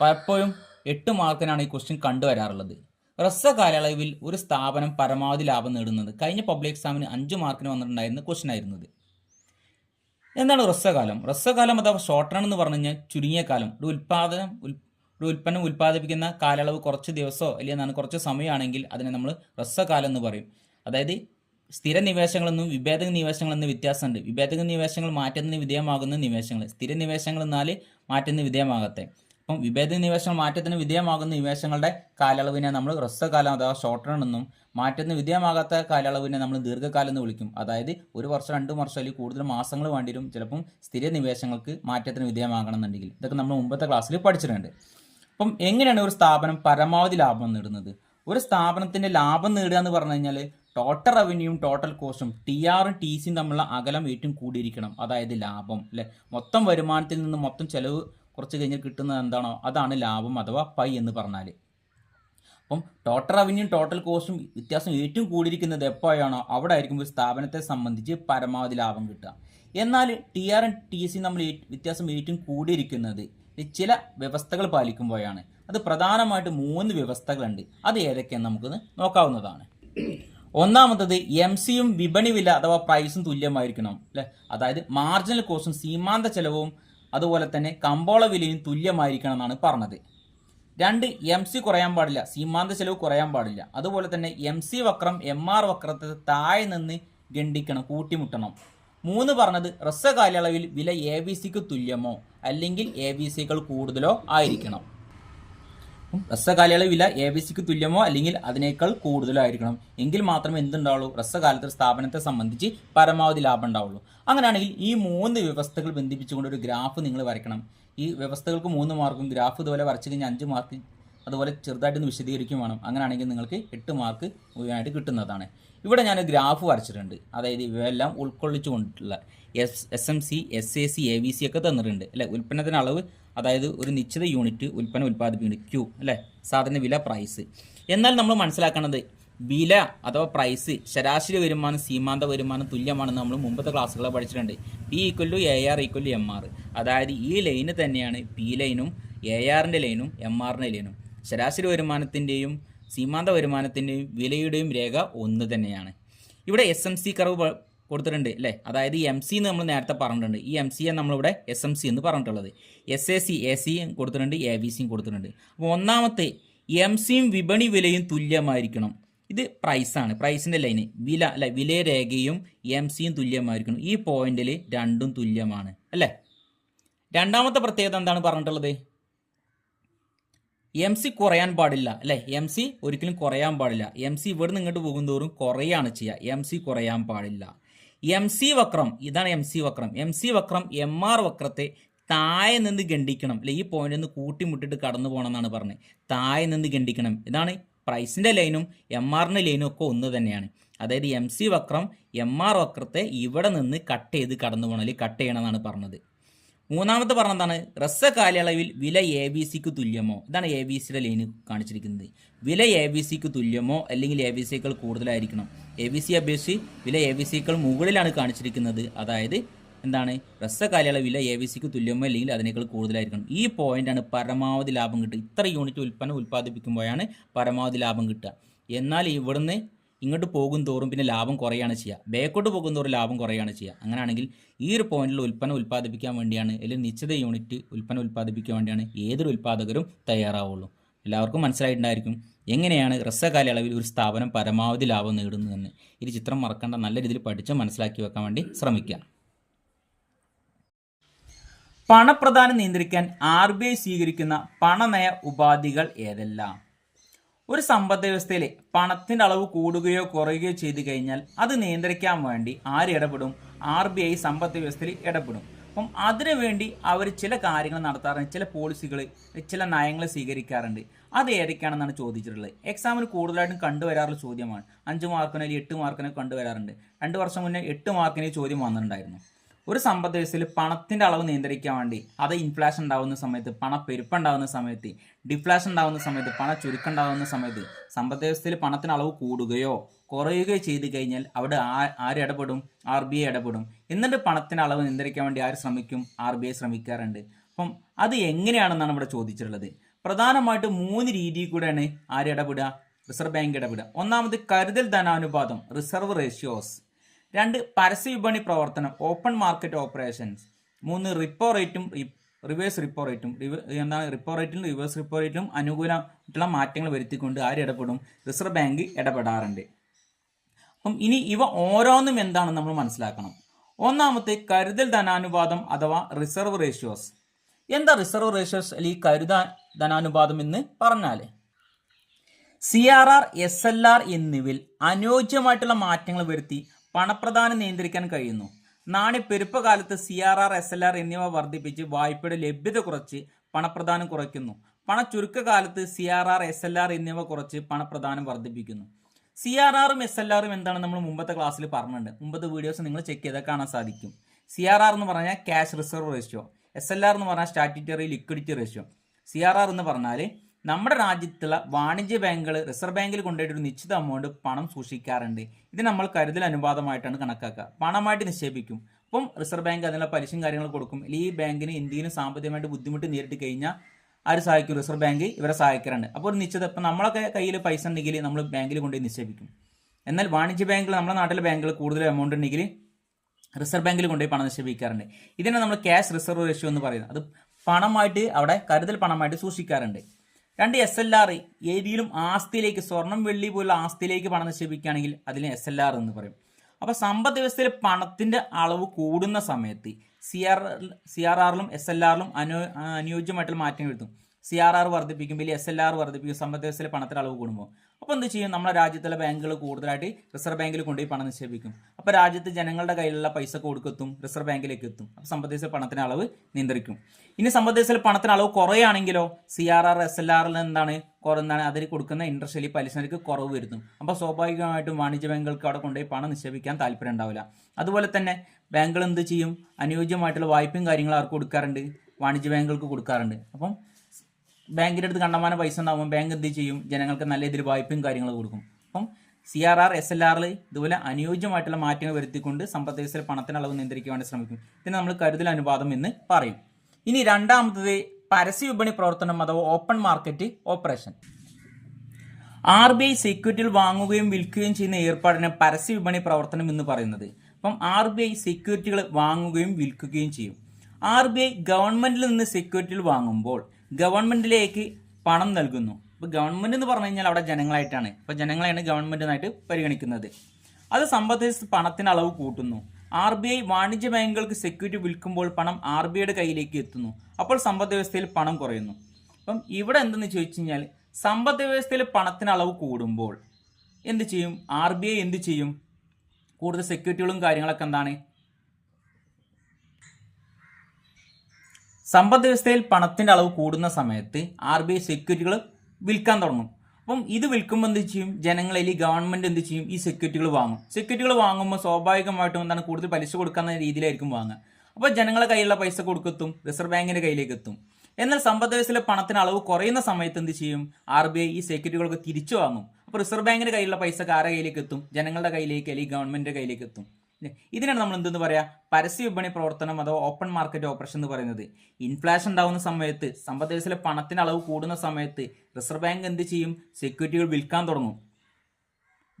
പലപ്പോഴും എട്ട് മാർക്കിനാണ് ഈ ക്വസ്റ്റ്യൻ കണ്ടുവരാറുള്ളത്. ഹ്രസ്വ കാലയളവിൽ ഒരു സ്ഥാപനം പരമാവധി ലാഭം നേടുന്നത് കഴിഞ്ഞ പബ്ലിക് എക്സാമിന് അഞ്ച് മാർക്കിന് വന്നിട്ടുണ്ടായിരുന്ന ക്വസ്റ്റ്യൻ ആയിരുന്നത് എന്താണ് ഹ്രസ്വകാലം? ഹ്രസ്വകാലം അഥവാ ഷോർട്ട് റൺ എന്ന് പറഞ്ഞു കഴിഞ്ഞാൽ ചുരുങ്ങിയ കാലം. ഒരു ഉൽപ്പാദനം ഉൽ- ഒരു ഉൽപ്പന്നം ഉൽപ്പാദിപ്പിക്കുന്ന കാലയളവ് കുറച്ച് ദിവസമോ അല്ലെങ്കിൽ എന്താണ് കുറച്ച് സമയമാണെങ്കിൽ അതിനെ നമ്മൾ ഹ്രസ്വകാലം എന്ന് പറയും. അതായത് സ്ഥിര നിവേശങ്ങളെന്നും വിഭേദക നിവേശങ്ങളെന്നും വ്യത്യാസമുണ്ട്. വിഭേദക നിവേശങ്ങൾ മാറ്റത്തിന് വിധേയമാകുന്ന നിവേശങ്ങൾ. സ്ഥിര നിവേശങ്ങൾ എന്നാൽ മാറ്റത്തിന് വിധേയമാകത്തെ. അപ്പം വിഭേദക നിവേശങ്ങൾ മാറ്റത്തിന് വിധേയമാകുന്ന നിവേശങ്ങളുടെ കാലയളവിനെ നമ്മൾ ഹ്രസ്വകാലം അഥവാ ഷോർട്ട് റൺ എന്നും മാറ്റത്തിന് വിധേയമാകാത്ത കാലയളവിനെ നമ്മൾ ദീർഘകാലം എന്ന് വിളിക്കും. അതായത് ഒരു വർഷം രണ്ട് വർഷം അല്ലെങ്കിൽ കൂടുതൽ മാസങ്ങൾ വേണ്ടി വരും ചിലപ്പം സ്ഥിര നിവേശങ്ങൾക്ക് മാറ്റത്തിന് വിധേയമാകണം എന്നുണ്ടെങ്കിൽ. ഇതൊക്കെ നമ്മൾ മുമ്പത്തെ ക്ലാസ്സിൽ പഠിച്ചിട്ടുണ്ട്. അപ്പം എങ്ങനെയാണ് ഒരു സ്ഥാപനം പരമാവധി ലാഭം നേടുന്നത്? ഒരു സ്ഥാപനത്തിന്റെ ലാഭം നേടുക എന്ന് പറഞ്ഞു കഴിഞ്ഞാൽ ടോട്ടൽ റവന്യൂവും ടോട്ടൽ കോസ്റ്റും ടി ആറും ടി സിയും തമ്മിലുള്ള അകലം ഏറ്റവും കൂടിയിരിക്കണം. അതായത് ലാഭം അല്ലെ? മൊത്തം വരുമാനത്തിൽ നിന്ന് മൊത്തം ചെലവ് കുറച്ച് കഴിഞ്ഞ് കിട്ടുന്നത് എന്താണോ അതാണ് ലാഭം അഥവാ പൈ എന്ന് പറഞ്ഞാൽ അപ്പം ടോട്ടൽ റവന്യൂ ടോട്ടൽ കോസ്റ്റും വ്യത്യാസം ഏറ്റവും കൂടിയിരിക്കുന്നത് എപ്പോഴാണോ അവിടെ ആയിരിക്കും ഒരു സ്ഥാപനത്തെ സംബന്ധിച്ച് പരമാവധി ലാഭം കിട്ടുക. എന്നാൽ ടി ആൻഡ് ടി സി നമ്മൾ വ്യത്യാസം ഏറ്റവും കൂടിയിരിക്കുന്നത് ചില വ്യവസ്ഥകൾ പാലിക്കുമ്പോഴാണ്. അത് പ്രധാനമായിട്ട് മൂന്ന് വ്യവസ്ഥകളുണ്ട്. അത് ഏതൊക്കെയെന്ന് നമുക്കൊന്ന് നോക്കാവുന്നതാണ്. ഒന്നാമത്തത് എം സിയും വിപണി വില അഥവാ പ്രൈസും തുല്യമായിരിക്കണം അല്ലെ? അതായത് മാർജിനൽ കോസ്റ്റും സീമാന്ത ചെലവും അതുപോലെ തന്നെ കമ്പോള വിലയും തുല്യമായിരിക്കണം എന്നാണ് പറഞ്ഞത്. രണ്ട് എം സി കുറയാൻ പാടില്ല സീമാന്ത ചെലവ് കുറയാൻ പാടില്ല. അതുപോലെ തന്നെ എം സി വക്രം എം ആർ വക്രത്തെ താഴെ നിന്ന് ഗണ്ഡിക്കണം കൂട്ടിമുട്ടണം. മൂന്ന് പറഞ്ഞത് ഹ്രസ്വ കാലയളവിൽ വില എ ബി സിക്ക് തുല്യമോ? അല്ലെങ്കിൽ എ ബി സികൾ കൂടുതലോ ആയിരിക്കണം. ഹ്രസ്വകാലയളവ് വില എ ബി സിക്ക് തുല്യമോ? അല്ലെങ്കിൽ അതിനേക്കാൾ കൂടുതലോ ആയിരിക്കണം. എങ്കിൽ മാത്രമേ എന്തുണ്ടാവുള്ളൂ? ഹ്രസ്വകാലത്തെ സ്ഥാപനത്തെ സംബന്ധിച്ച് പരമാവധി ലാഭം ഉണ്ടാവുള്ളൂ. അങ്ങനെയാണെങ്കിൽ ഈ മൂന്ന് വ്യവസ്ഥകൾ ബന്ധിപ്പിച്ചുകൊണ്ട് ഒരു ഗ്രാഫ് നിങ്ങൾ വരയ്ക്കണം. ഈ വ്യവസ്ഥകൾക്ക് മൂന്ന് മാർക്കും ഗ്രാഫ് ഇതുപോലെ വരച്ചു കഴിഞ്ഞാൽ അഞ്ച് മാർക്ക് അതുപോലെ ചെറുതായിട്ടൊന്ന് വിശദീകരിക്കും വേണം. അങ്ങനെയാണെങ്കിൽ നിങ്ങൾക്ക് എട്ട് മാർക്ക് മുഴുവനായിട്ട് കിട്ടുന്നതാണ്. ഇവിടെ ഞാൻ ഗ്രാഫ് വരച്ചിട്ടുണ്ട്. അതായത് ഇവയെല്ലാം ഉൾക്കൊള്ളിച്ചുകൊണ്ടുള്ള S S M C S A C A V C ഒക്കെ തന്നിട്ടുണ്ട്. അല്ലേ? ഉൽപ്പന്നത്തിന് അളവ് അതായത് ഒരു നിശ്ചിത യൂണിറ്റ് ഉൽപ്പന്നം ഉൽപ്പാദിപ്പിക്കുന്നത് ക്യൂ അല്ലേ? സാധന വില പ്രൈസ് എന്നാൽ നമ്മൾ മനസ്സിലാക്കേണ്ടത് വില അഥവാ പ്രൈസ് ശരാശരി വരുമാനം സീമാന്ത വരുമാനം തുല്യമാണെന്ന് നമ്മൾ മുമ്പത്തെ ക്ലാസ്സുകളെ പഠിച്ചിട്ടുണ്ട്. P equal to A R equal to M R അതായത് ഈ ലൈന് തന്നെയാണ് പി ലൈനും എ ആറിന്റെ ലൈനും എം ആറിന്റെ ലൈനും ശരാശരി വരുമാനത്തിന്റെയും സീമാന്ത വരുമാനത്തിന്റെയും വിലയുടെയും രേഖ ഒന്ന് തന്നെയാണ്. ഇവിടെ എസ് എം സി കർവ് കൊടുത്തിട്ടുണ്ട് അല്ലേ? അതായത് എം സി എന്ന് നമ്മൾ നേരത്തെ പറഞ്ഞിട്ടുണ്ട്. ഈ എം സിയെ നമ്മളിവിടെ എസ് എം സി എന്ന് പറഞ്ഞിട്ടുള്ളത്. എസ് എ സി എ സിയും കൊടുത്തിട്ടുണ്ട് എ ബി സിയും കൊടുത്തിട്ടുണ്ട്. അപ്പോൾ ഒന്നാമത്തെ എം സിയും വിപണി വിലയും തുല്യമായിരിക്കണം. ഇത് പ്രൈസാണ് പ്രൈസിന്റെ ലൈന് വില അല്ലെ വിലരേഖയും എം സിയും തുല്യമായിരിക്കണം. ഈ പോയിന്റിൽ രണ്ടും തുല്യമാണ്. അല്ലേ? രണ്ടാമത്തെ പ്രത്യേകത എന്താണ് പറഞ്ഞിട്ടുള്ളത്? എം സി കുറയാൻ പാടില്ല അല്ലേ? എം സി ഒരിക്കലും കുറയാൻ പാടില്ല. എം സി ഇവിടെ നിന്ന് ഇങ്ങോട്ട് പോകുന്തോറും കുറയാണ് ചെയ്യുക എം സി കുറയാൻ പാടില്ല. എം സി വക്രം ഇതാണ് എം സി വക്രം. എം സി വക്രം എം ആർ വക്രത്തെ താഴെ നിന്ന് ഗണ്ഡിക്കണം അല്ലെ ഈ പോയിന്റിൽ നിന്ന് കൂട്ടിമുട്ടിട്ട് കടന്നു പോകണം എന്നാണ് പറഞ്ഞത്. താഴെ നിന്ന് ഗണ്ഡിക്കണം ഇതാണ് പ്രൈസിന്റെ ലൈനും എം ആറിന്റെ ലൈനും ഒക്കെ ഒന്ന് തന്നെയാണ്. അതായത് എം സി വക്രം എം ആർ വക്രത്തെ ഇവിടെ നിന്ന് കട്ട് ചെയ്ത് കടന്നു പോകണം അല്ലെങ്കിൽ കട്ട് ചെയ്യണം എന്നാണ് പറഞ്ഞത്. മൂന്നാമത്തെ പറഞ്ഞതാണ് ഹ്രസ്വ കാലയളവിൽ വില എ ബി സിക്ക് തുല്യമോ? ഇതാണ് എ ബി സിയുടെ ലൈന് കാണിച്ചിരിക്കുന്നത്. വില എ ബി സിക്ക് തുല്യമോ അല്ലെങ്കിൽ എ ബി സിയേക്കാൾ കൂടുതലായിരിക്കണം? എ ബി സി അപേക്ഷിച്ച് വില എ ബി സിയേക്കാൾ മുകളിലാണ് കാണിച്ചിരിക്കുന്നത്. അതായത് എന്താണ്? ഹ്രസ്വ വില എ ബി സിക്ക് തുല്യമോ അല്ലെങ്കിൽ അതിനേക്കാൾ കൂടുതലായിരിക്കണം? ഈ പോയിന്റാണ് പരമാവധി ലാഭം കിട്ടുക. ഇത്ര യൂണിറ്റ് ഉൽപ്പന്നം ഉൽപ്പാദിപ്പിക്കുമ്പോഴാണ് പരമാവധി ലാഭം കിട്ടുക. എന്നാൽ ഇവിടുന്ന് ഇങ്ങോട്ട് പോകും തോറും പിന്നെ ലാഭം കുറയാണ് ചെയ്യുക. ബേക്കോട്ട് പോകും തോറും ലാഭം കുറയാണ് ചെയ്യുക. അങ്ങനെയാണെങ്കിൽ ഈ ഒരു പോയിന്റിൽ ഉൽപ്പന്നം ഉൽപ്പാദിപ്പിക്കാൻ വേണ്ടിയാണ് അല്ലെങ്കിൽ നിശ്ചിത യൂണിറ്റ് ഉൽപ്പന്നം ഉൽപ്പാദിപ്പിക്കാൻ വേണ്ടിയാണ് ഏതൊരു ഉൽപ്പാദകരും തയ്യാറാവുള്ളൂ. എല്ലാവർക്കും മനസ്സിലായിട്ടുണ്ടായിരിക്കും എങ്ങനെയാണ് ഹ്രസ്വകാലയളവിൽ ഒരു സ്ഥാപനം പരമാവധി ലാഭം നേടുന്നതെന്ന്. ഈ ചിത്രം മറക്കേണ്ട. നല്ല രീതിയിൽ പഠിച്ച് മനസ്സിലാക്കി വെക്കാൻ വേണ്ടി ശ്രമിക്കുക പണപ്രധാനം നിയന്ത്രിക്കാൻ ആർ ബി ഐ സ്വീകരിക്കുന്ന പണനയ ഉപാധികൾ ഏതെല്ലാം? ഒരു സമ്പദ് വ്യവസ്ഥയിലെ പണത്തിന്റെ അളവ് കൂടുകയോ കുറയുകയോ ചെയ്തു കഴിഞ്ഞാൽ അത് നിയന്ത്രിക്കാൻ വേണ്ടി ആര് ഇടപെടും? ആർ ബി ഐ സമ്പദ് വ്യവസ്ഥയിൽ ഇടപെടും. അപ്പം അതിനുവേണ്ടി അവർ ചില കാര്യങ്ങൾ നടത്താറുണ്ട്. ചില പോളിസികൾ ചില നയങ്ങൾ സ്വീകരിക്കാറുണ്ട്. അത് ഏതൊക്കെയാണെന്നാണ് ചോദിച്ചിട്ടുള്ളത്. എക്സാമിന് കൂടുതലായിട്ടും കണ്ടുവരാറുള്ള ചോദ്യമാണ്. അഞ്ച് മാർക്കിനോ അല്ലെങ്കിൽ എട്ട് മാർക്കിനോ കണ്ടുവരാറുണ്ട്. രണ്ട് വർഷം മുന്നേ എട്ട് മാർക്കിന് ചോദ്യം വന്നിട്ടുണ്ടായിരുന്നു. ഒരു സമ്പദ് വ്യവസ്ഥയിൽ പണത്തിന്റെ അളവ് നിയന്ത്രിക്കാൻ വേണ്ടി അത് ഇൻഫ്ലേഷൻ ഉണ്ടാകുന്ന സമയത്ത് പണപ്പെരുപ്പം ഉണ്ടാകുന്ന സമയത്ത് ഡിഫ്ലേഷൻ ഉണ്ടാകുന്ന സമയത്ത് പണ ചുരുക്കം ഉണ്ടാകുന്ന സമയത്ത് സമ്പദ് വ്യവസ്ഥയിൽ പണത്തിന് അളവ് കൂടുകയോ കുറയുകയോ ചെയ്തു കഴിഞ്ഞാൽ അവിടെ ആര് ഇടപെടും? ആർ ബി ഐ ഇടപെടും. എന്നിട്ട് പണത്തിന് അളവ് നിയന്ത്രിക്കാൻ വേണ്ടി ആര് ശ്രമിക്കും? ആർ ബി ഐ ശ്രമിക്കാറുണ്ട്. അപ്പം അത് എങ്ങനെയാണെന്നാണ് ഇവിടെ ചോദിച്ചിട്ടുള്ളത്. പ്രധാനമായിട്ട് മൂന്ന് രീതിയിൽ കൂടെയാണ് ആര് ഇടപെടുക? Reserve bank ഇടപെടുക. ഒന്നാമത് കരുതൽ ധനാനുപാതം റിസർവ് റേഷ്യോസ്. രണ്ട് പരസ്യ വിപണി പ്രവർത്തനം ഓപ്പൺ മാർക്കറ്റ് ഓപ്പറേഷൻസ് മൂന്ന് റിപ്പോ റേറ്റും റിവേഴ്സ് റിപ്പോ റേറ്റും എന്താണ് റിപ്പോ റേറ്റിലും റിവേഴ്സ് റിപ്പോ റേറ്റിലും അനുകൂലമായിട്ടുള്ള മാറ്റങ്ങൾ വരുത്തിക്കൊണ്ട് ആര് ഇടപെടും? റിസർവ് ബാങ്ക് ഇടപെടാറുണ്ട്. അപ്പം ഇനി ഇവ ഓരോന്നും എന്താണ് നമ്മൾ മനസ്സിലാക്കണം. ഒന്നാമത്തെ കരുതൽ ധനാനുപാതം അഥവാ റിസർവ് റേഷ്യോസ് എന്താ റിസർവ് റേഷ്യോസ് അല്ലെങ്കിൽ കരുത ധനാനുപാതം എന്ന് പറഞ്ഞാൽ C R R S L R എന്നിവയിൽ അനുയോജ്യമായിട്ടുള്ള മാറ്റങ്ങൾ വരുത്തി പണപ്രദാനം നിയന്ത്രിക്കാൻ കഴിയുന്നു. നാണ്യപ്പെരുപ്പ കാലത്ത് C R R S L R എന്നിവ വർദ്ധിപ്പിച്ച് വായ്പയുടെ ലഭ്യത കുറച്ച് പണപ്രദാനം കുറയ്ക്കുന്നു. പണ ചുരുക്കകാലത്ത് C R R S L R എന്നിവ കുറച്ച് പണപ്രദാനം വർദ്ധിപ്പിക്കുന്നു. സി ആർ ആറും എസ് എൽ ആറും എന്താണ് നമ്മൾ മുമ്പത്തെ ക്ലാസ്സിൽ പറഞ്ഞിട്ടുണ്ട്. മുമ്പത്തെ വീഡിയോസ് നിങ്ങൾ ചെക്ക് ചെയ്താൽ കാണാൻ സാധിക്കും. സി ആർ ആർ എന്ന് പറഞ്ഞാൽ cash reserve ratio S L R എന്ന് പറഞ്ഞാൽ statutory liquidity ratio C R R എന്ന് പറഞ്ഞാൽ നമ്മുടെ രാജ്യത്തുള്ള വാണിജ്യ ബാങ്കുകൾ റിസർവ് ബാങ്കിൽ കൊണ്ടുപോയിട്ട് ഒരു നിശ്ചിത എമൗണ്ട് പണം സൂക്ഷിക്കാറുണ്ട്. ഇത് നമ്മൾ കരുതൽ അനുപാതമായിട്ടാണ് കണക്കാക്കുക. പണമായിട്ട് നിക്ഷേപിക്കും. അപ്പം റിസർവ് ബാങ്ക് അതിനുള്ള പലിശയും കാര്യങ്ങൾ കൊടുക്കും. അല്ലെങ്കിൽ ഈ ബാങ്കിന് എന്തെങ്കിലും സാമ്പത്തികമായിട്ട് ബുദ്ധിമുട്ട് നേരിട്ട് കഴിഞ്ഞാൽ ആര് സഹായിക്കും? റിസർവ് ബാങ്ക് ഇവരെ സഹായിക്കാറുണ്ട്. അപ്പോൾ ഒരു നിശ്ചിത ഇപ്പം നമ്മളൊക്കെ കയ്യിൽ പൈസ ഉണ്ടെങ്കിൽ നമ്മൾ ബാങ്കിൽ കൊണ്ടുപോയി നിക്ഷേപിക്കും. എന്നാൽ വാണിജ്യ ബാങ്കിൽ നമ്മുടെ നാട്ടിലെ ബാങ്കുകൾ കൂടുതൽ എമൗണ്ട് ഉണ്ടെങ്കിൽ റിസർവ് ബാങ്കിൽ കൊണ്ടുപോയി പണം നിക്ഷേപിക്കാറുണ്ട്. ഇതിനെ നമ്മൾ ക്യാഷ് റിസർവ് റേഷ്യോ എന്ന് പറയുന്നത്. അത് പണമായിട്ട് അവിടെ കരുതൽ പണമായിട്ട് സൂക്ഷിക്കാറുണ്ട്. രണ്ട് എസ് എൽ ആർ ഏതെങ്കിലും ആസ്തിയിലേക്ക് സ്വർണം വെള്ളി പോലുള്ള ആസ്തിയിലേക്ക് പണം നിക്ഷേപിക്കുകയാണെങ്കിൽ അതിന് എസ് എൽ ആർ എന്ന് പറയും. അപ്പോൾ സമ്പദ് വ്യവസ്ഥയിൽ പണത്തിന്റെ അളവ് കൂടുന്ന സമയത്ത് സി ആർ സി ആർ ആറിലും എസ് എൽ ആറിലും അനു അനുയോജ്യമായിട്ടുള്ള മാറ്റം വരുത്തും. സി ആർ ആർ വർദ്ധിപ്പിക്കും വലിയ എസ് എൽ ആർ വർദ്ധിപ്പിക്കും സമ്പദ് വ്യവസ്ഥയിൽ പണത്തിന്റെ അളവ് കൂടുമ്പോൾ. അപ്പോൾ എന്ത് ചെയ്യും? നമ്മുടെ രാജ്യത്തിലെ ബാങ്കുകൾ കൂടുതലായിട്ട് റിസർവ് ബാങ്കിൽ കൊണ്ടുപോയി പണം നിക്ഷേപിക്കും. അപ്പോൾ രാജ്യത്ത് ജനങ്ങളുടെ കയ്യിലുള്ള പൈസ കൊടുക്കെത്തും റിസർവ് ബാങ്കിലേക്ക് എത്തും. അപ്പോൾ സമ്പദ് വ്യവസ്ഥയിൽ പണത്തിന് അളവ് നിയന്ത്രിക്കും. ഇനി സമ്പദ് വ്യവസ്ഥയിൽ പണത്തിന് അളവ് കുറയുകയാണെങ്കിലോ C R R S L ആറിൽ എന്താണ്? കുറഞ്ഞാണ് അതിൽ കൊടുക്കുന്ന ഇൻട്രസ്റ്റ് അല്ലെങ്കിൽ പലിശ നിരക്ക് കുറവ് വരുത്തും. അപ്പോൾ സ്വാഭാവികമായിട്ടും വാണിജ്യ ബാങ്കുകൾക്ക് അവിടെ കൊണ്ടുപോയി പണം നിക്ഷേപിക്കാൻ താല്പര്യം ഉണ്ടാവില്ല. അതുപോലെ തന്നെ ബാങ്കുകൾ എന്ത് ചെയ്യും? അനുയോജ്യമായിട്ടുള്ള വായ്പയും കാര്യങ്ങളും അവർക്ക് കൊടുക്കാറുണ്ട്. വാണിജ്യ ബാങ്കുകൾക്ക് കൊടുക്കാറുണ്ട്. അപ്പം ബാങ്കിന്റെ അടുത്ത് കണ്ടമാനം പൈസ ഉണ്ടാകുമ്പോൾ ബാങ്ക് എന്ത് ചെയ്യും? ജനങ്ങൾക്ക് നല്ല രീതിയിൽ വായ്പയും കാര്യങ്ങളും കൊടുക്കും. അപ്പം C R R S L ആറിൽ ഇതുപോലെ അനുയോജ്യമായിട്ടുള്ള മാറ്റങ്ങൾ വരുത്തിക്കൊണ്ട് സമ്പദ് വ്യവസ്ഥയിൽ പണത്തിന് അളവ് നിയന്ത്രിക്കാൻ വേണ്ടി ശ്രമിക്കും. ഇതിനെ നമ്മൾ കരുതൽ അനുപാതം എന്ന് പറയും. ഇനി രണ്ടാമത്തത് പരസ്യ വിപണി പ്രവർത്തനം അഥവാ open market operation R B I സെക്യൂരിറ്റികൾ വാങ്ങുകയും വിൽക്കുകയും ചെയ്യുന്ന ഏർപ്പാടിനെ പരസ്യ വിപണി പ്രവർത്തനം എന്ന് പറയുന്നത്. അപ്പം ആർ ബി ഐ സെക്യൂരിറ്റികൾ വാങ്ങുകയും വിൽക്കുകയും ചെയ്യും. ആർ ബി ഐ ഗവൺമെന്റിൽ നിന്ന് സെക്യൂരിറ്റികൾ വാങ്ങുമ്പോൾ ഗവൺമെന്റിലേക്ക് പണം നൽകുന്നു. ഇപ്പോൾ ഗവൺമെന്റ് എന്ന് പറഞ്ഞു കഴിഞ്ഞാൽ അവിടെ ജനങ്ങളായിട്ടാണ്. അപ്പോൾ ജനങ്ങളെയാണ് ഗവൺമെന്റിനായിട്ട് പരിഗണിക്കുന്നത്. അത് സമ്പത്ത് പണത്തിന് അളവ് കൂട്ടുന്നു. ആർ ബി ഐ വാണിജ്യ ബാങ്കുകൾക്ക് സെക്യൂരിറ്റി വിൽക്കുമ്പോൾ പണം ആർ ബി ഐയുടെ കയ്യിലേക്ക് എത്തുന്നു. അപ്പോൾ സമ്പദ് വ്യവസ്ഥയിൽ പണം കുറയുന്നു. അപ്പം ഇവിടെ എന്തെന്ന് ചോദിച്ചു കഴിഞ്ഞാൽ സമ്പദ് വ്യവസ്ഥയിൽ പണത്തിന് അളവ് കൂടുമ്പോൾ എന്ത് ചെയ്യും? ആർ ബി ഐ എന്ത് ചെയ്യും? കൂടുതൽ സെക്യൂരിറ്റികളും കാര്യങ്ങളൊക്കെ എന്താണ്? സമ്പദ് വ്യവസ്ഥയിൽ പണത്തിന്റെ അളവ് കൂടുന്ന സമയത്ത് ആർ ബി ഐ സെക്യൂരിറ്റികൾ വിൽക്കാൻ തുടങ്ങും. അപ്പം ഇത് വിൽക്കുമ്പോൾ എന്ത് ചെയ്യും? ജനങ്ങളിൽ ഗവൺമെന്റ് എന്ത് ചെയ്യും? ഈ സെക്യൂരിറ്റികൾ വാങ്ങും. സെക്യൂരിറ്റികൾ വാങ്ങുമ്പോൾ സ്വാഭാവികമായിട്ടും എന്താണ്? കൂടുതൽ പലിശ കൊടുക്കുന്ന രീതിയിലായിരിക്കും വാങ്ങുക. അപ്പോൾ ജനങ്ങളെ കയ്യിലുള്ള പൈസ കൊടുക്കത്തും റിസർവ് ബാങ്കിന്റെ കയ്യിലേക്ക് എത്തും. എന്നാൽ സമ്പദ് വ്യവസ്ഥയിലെ പണത്തിന് അളവ് കുറയുന്ന സമയത്ത് എന്ത് ചെയ്യും? ആർ ബി ഐ ഈ സെക്യൂരിറ്റികളൊക്കെ തിരിച്ചു വാങ്ങും. അപ്പോൾ റിസർവ് ബാങ്കിന്റെ കയ്യിലുള്ള പൈസ ആരുടെ കയ്യിലേക്ക് എത്തും? ജനങ്ങളുടെ കയ്യിലേക്ക് അല്ലെങ്കിൽ ഗവൺമെന്റിന്റെ കയ്യിലേക്ക് എത്തും? ഇതിനാണ് നമ്മൾ എന്തെന്ന് പറയാ? പരസ്യ വിപണി പ്രവർത്തനം അഥവാ ഓപ്പൺ മാർക്കറ്റ് ഓപ്പറേഷൻ എന്ന് പറയുന്നത്. ഇൻഫ്ലേഷൻ ഉണ്ടാകുന്ന സമയത്ത് സമ്പദ് വ്യവസ്ഥയിലെ പണത്തിന് അളവ് കൂടുന്ന സമയത്ത് റിസർവ് ബാങ്ക് എന്ത് ചെയ്യും? സെക്യൂരിറ്റികൾ വിൽക്കാൻ തുടങ്ങും.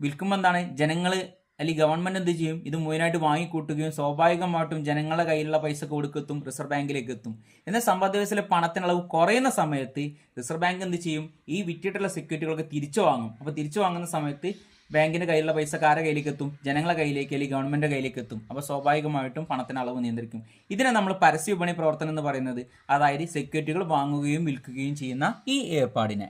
വിൽക്കുമ്പോൾ എന്താണ്? ജനങ്ങൾ അല്ലെങ്കിൽ ഗവൺമെന്റ് എന്ത് ചെയ്യും? ഇത് മുഴുവനായിട്ട് വാങ്ങിക്കൂട്ടുകയും സ്വാഭാവികമായിട്ടും ജനങ്ങളുടെ കയ്യിലുള്ള പൈസ കൊടുക്കെത്തും റിസർവ് ബാങ്കിലേക്ക് എത്തും. എന്നാൽ സമ്പദ് വ്യവസ്ഥയിലെ പണത്തിനളവ് കുറയുന്ന സമയത്ത് റിസർവ് ബാങ്ക് എന്ത് ചെയ്യും? ഈ വിറ്റിട്ടുള്ള സെക്യൂരിറ്റികളൊക്കെ തിരിച്ചു വാങ്ങും അപ്പോൾ തിരിച്ചു വാങ്ങുന്ന സമയത്ത് ബാങ്കിന്റെ കയ്യിലുള്ള പൈസ കാരെ കയ്യിലേക്ക് എത്തും ജനങ്ങളുടെ കയ്യിലേക്ക് അല്ലെങ്കിൽ ഗവൺമെന്റ് കയ്യിലേക്ക് എത്തും അപ്പോൾ സ്വാഭാവികമായിട്ടും പണത്തിന് അളവ് നിയന്ത്രിക്കും. ഇതിനെ നമ്മൾ പരസ്യ വിപണി പ്രവർത്തനം എന്ന് പറയുന്നത്. അതായത് സെക്യൂരിറ്റികൾ വാങ്ങുകയും വിൽക്കുകയും ചെയ്യുന്ന ഈ ഏർപ്പാടിനെ.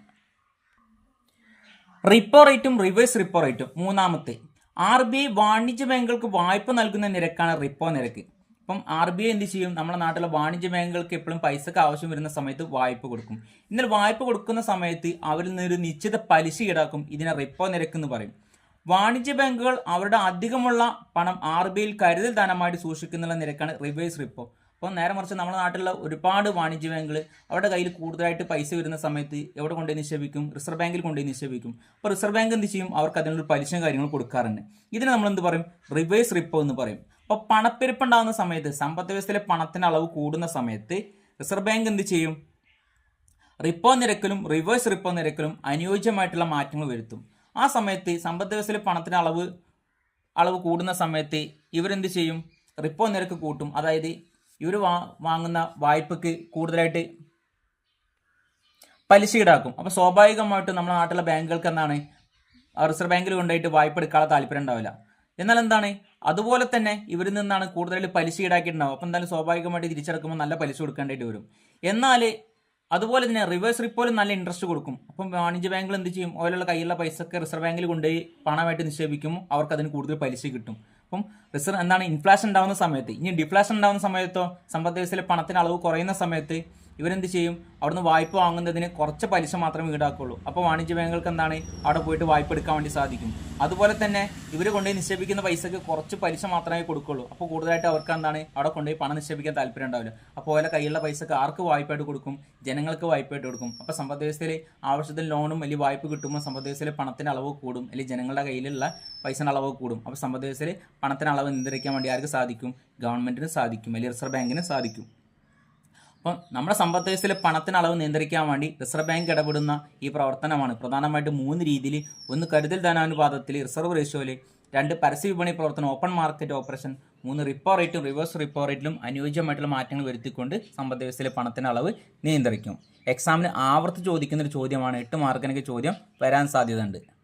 റിപ്പോ റേറ്റും റിവേഴ്സ് റിപ്പോ റേറ്റും മൂന്നാമത്തെ ആർ ബി ഐ വാണിജ്യ ബാങ്കുകൾക്ക് വായ്പ നൽകുന്ന നിരക്കാണ് റിപ്പോ നിരക്ക്. അപ്പം ആർ ബി ഐ എന്ത് ചെയ്യും? നമ്മുടെ നാട്ടിലെ വാണിജ്യ ബാങ്കുകൾക്ക് എപ്പോഴും പൈസക്ക് ആവശ്യം വരുന്ന സമയത്ത് വായ്പ കൊടുക്കും. എന്നാൽ വായ്പ കൊടുക്കുന്ന സമയത്ത് അവരിൽ നിന്നൊരു നിശ്ചിത പലിശ ഈടാക്കും. ഇതിനെ റിപ്പോ നിരക്ക് എന്ന് പറയും. വാണിജ്യ ബാങ്കുകൾ അവരുടെ അധികമുള്ള പണം ആർ ബി ഐയിൽ കരുതൽ ധനമായിട്ട് സൂക്ഷിക്കുന്നുള്ള നിരക്കാണ് റിവേഴ്സ് റിപ്പോ അപ്പോൾ നേരെ മറിച്ച് നമ്മുടെ നാട്ടിലുള്ള ഒരുപാട് വാണിജ്യ ബാങ്കുകൾ അവരുടെ കയ്യിൽ കൂടുതലായിട്ട് പൈസ വരുന്ന സമയത്ത് എവിടെ കൊണ്ടുപോയി നിക്ഷേപിക്കും? റിസർവ് ബാങ്കിൽ കൊണ്ടുപോയി നിക്ഷേപിക്കും. അപ്പോൾ റിസർവ് ബാങ്ക് എന്ത് ചെയ്യും? അവർക്ക് അതിനുള്ള പലിശയും കാര്യങ്ങളും കൊടുക്കാറുണ്ട്. ഇതിന് നമ്മൾ എന്ത് പറയും? റിവേഴ്സ് റിപ്പോ എന്ന് പറയും. അപ്പോൾ പണപ്പെരുപ്പ് ഉണ്ടാകുന്ന സമയത്ത് സമ്പദ് വ്യവസ്ഥയിലെ പണത്തിന്റെ അളവ് കൂടുന്ന സമയത്ത് റിസർവ് ബാങ്ക് എന്ത് ചെയ്യും? റിപ്പോ നിരക്കിലും റിവേഴ്സ് റിപ്പോ നിരക്കിലും അനുയോജ്യമായിട്ടുള്ള മാറ്റങ്ങൾ വരുത്തും. ആ സമയത്ത് സമ്പദ് വ്യവസ്ഥയിൽ പണത്തിന് അളവ് അളവ് കൂടുന്ന സമയത്ത് ഇവരെന്ത് ചെയ്യും? റിപ്പോ നിരക്ക് കൂട്ടും. അതായത് ഇവർ വാ വാങ്ങുന്ന വായ്പക്ക് കൂടുതലായിട്ട് പലിശ ഈടാക്കും. അപ്പോൾ സ്വാഭാവികമായിട്ട് നമ്മുടെ നാട്ടിലെ ബാങ്കുകൾക്ക് എന്താണ്? റിസർവ് ബാങ്കിൽ കൊണ്ടുപോയിട്ട് വായ്പ എടുക്കാനുള്ള താല്പര്യം ഉണ്ടാവില്ല. എന്നാൽ എന്താണ്? അതുപോലെ തന്നെ ഇവരിൽ നിന്നാണ് കൂടുതലായിട്ട് പലിശ ഈടാക്കിയിട്ടുണ്ടാവും അപ്പോൾ എന്തായാലും സ്വാഭാവികമായിട്ട് തിരിച്ചടക്കുമ്പോൾ നല്ല പലിശ കൊടുക്കേണ്ടതായിട്ട് വരും. എന്നാൽ അതുപോലെ തന്നെ റിവേഴ്സ് റിപ്പോയിൽ നല്ല ഇൻട്രസ്റ്റ് കൊടുക്കും. അപ്പം വാണിജ്യ ബാങ്കിൽ എന്ത് ചെയ്യും? ഓരോ കയ്യിലുള്ള പൈസ റിസർവ് ബാങ്കിൽ കൊണ്ടുപോയി പണമായിട്ട് നിക്ഷേപിക്കും. അവർക്ക് അതിന് കൂടുതൽ പലിശ കിട്ടും. അപ്പം റിസർവ് എന്താണ് ഇൻഫ്ലേഷൻ ഉണ്ടാകുന്ന സമയത്ത്? ഇനി ഡിഫ്ലേഷൻ ഉണ്ടാകുന്ന സമയത്തോ സമ്പദ് വ്യവസ്ഥയിലെ പണത്തിന് അളവ് കുറയുന്ന സമയത്ത് ഇവരെന്ത് ചെയ്യും? അവിടുന്ന് വായ്പ വാങ്ങുന്നതിന് കുറച്ച് പലിശ മാത്രമേ ഈടാക്കുള്ളൂ. അപ്പോൾ വാണിജ്യ ബാങ്കുകൾക്ക് എന്താണ്? അവിടെ പോയിട്ട് വായ്പ എടുക്കാൻ വേണ്ടി സാധിക്കും. അതുപോലെ തന്നെ ഇവർ കൊണ്ടുപോയി നിക്ഷേപിക്കുന്ന പൈസക്ക് കുറച്ച് പലിശ മാത്രമേ കൊടുക്കുള്ളൂ. അപ്പോൾ കൂടുതലായിട്ട് അവർക്ക് എന്താണ്? അവിടെ കൊണ്ടുപോയി പണം നിക്ഷേപിക്കാൻ താല്പര്യം ഉണ്ടാവില്ല. അപ്പോൾ ഓരോ കയ്യിലുള്ള പൈസക്ക് ആർക്ക് വായ്പയായിട്ട് കൊടുക്കും? ജനങ്ങൾക്ക് വായ്പയായിട്ട് കൊടുക്കും. അപ്പോൾ സമ്പദ് വ്യവസ്ഥയിൽ ആവശ്യത്തിന് ലോണും അല്ലെങ്കിൽ വായ്പ കിട്ടുമ്പോൾ സമ്പദ് വ്യവസ്ഥയിൽ പണത്തിന് അളവ് കൂടും. അല്ലെങ്കിൽ ജനങ്ങളുടെ കയ്യിലുള്ള പൈസയുടെ അളവ് കൂടും. അപ്പോൾ സമ്പദ് വ്യവസ്ഥയിൽ പണത്തിന് അളവ് നിയന്ത്രിക്കാൻ വേണ്ടി ആർക്ക് സാധിക്കും? ഗവൺമെന്റിന് സാധിക്കും. അല്ലെങ്കിൽ റിസർവ് ബാങ്കിന് സാധിക്കും. അപ്പം നമ്മുടെ സമ്പദ് വ്യവസ്ഥയിലെ പണത്തിന് അളവ് നിയന്ത്രിക്കാൻ വേണ്ടി റിസർവ് ബാങ്ക് ഇടപെടുന്ന ഈ പ്രവർത്തനമാണ്. പ്രധാനമായിട്ട് മൂന്ന് രീതിയിൽ. ഒന്ന് കരുതൽ ധനാനുപാതത്തിൽ റിസർവ് റേഷ്യോയിൽ രണ്ട് പരസ്യ വിപണി പ്രവർത്തനം ഓപ്പൺ മാർക്കറ്റ് ഓപ്പറേഷൻ മൂന്ന് റിപ്പോ റേറ്റും റിവേഴ്സ് റിപ്പോ റേറ്റിലും അനുയോജ്യമായിട്ടുള്ള മാറ്റങ്ങൾ വരുത്തിക്കൊണ്ട് സമ്പദ് വ്യവസ്ഥയിലെ പണത്തിന്റെ അളവ് നിയന്ത്രിക്കും. എക്സാമിന് ആവർത്തി ചോദിക്കുന്ന ഒരു ചോദ്യമാണ്. എട്ട് മാർക്കിനൊക്കെ ചോദ്യം വരാൻ സാധ്യതയുണ്ട്.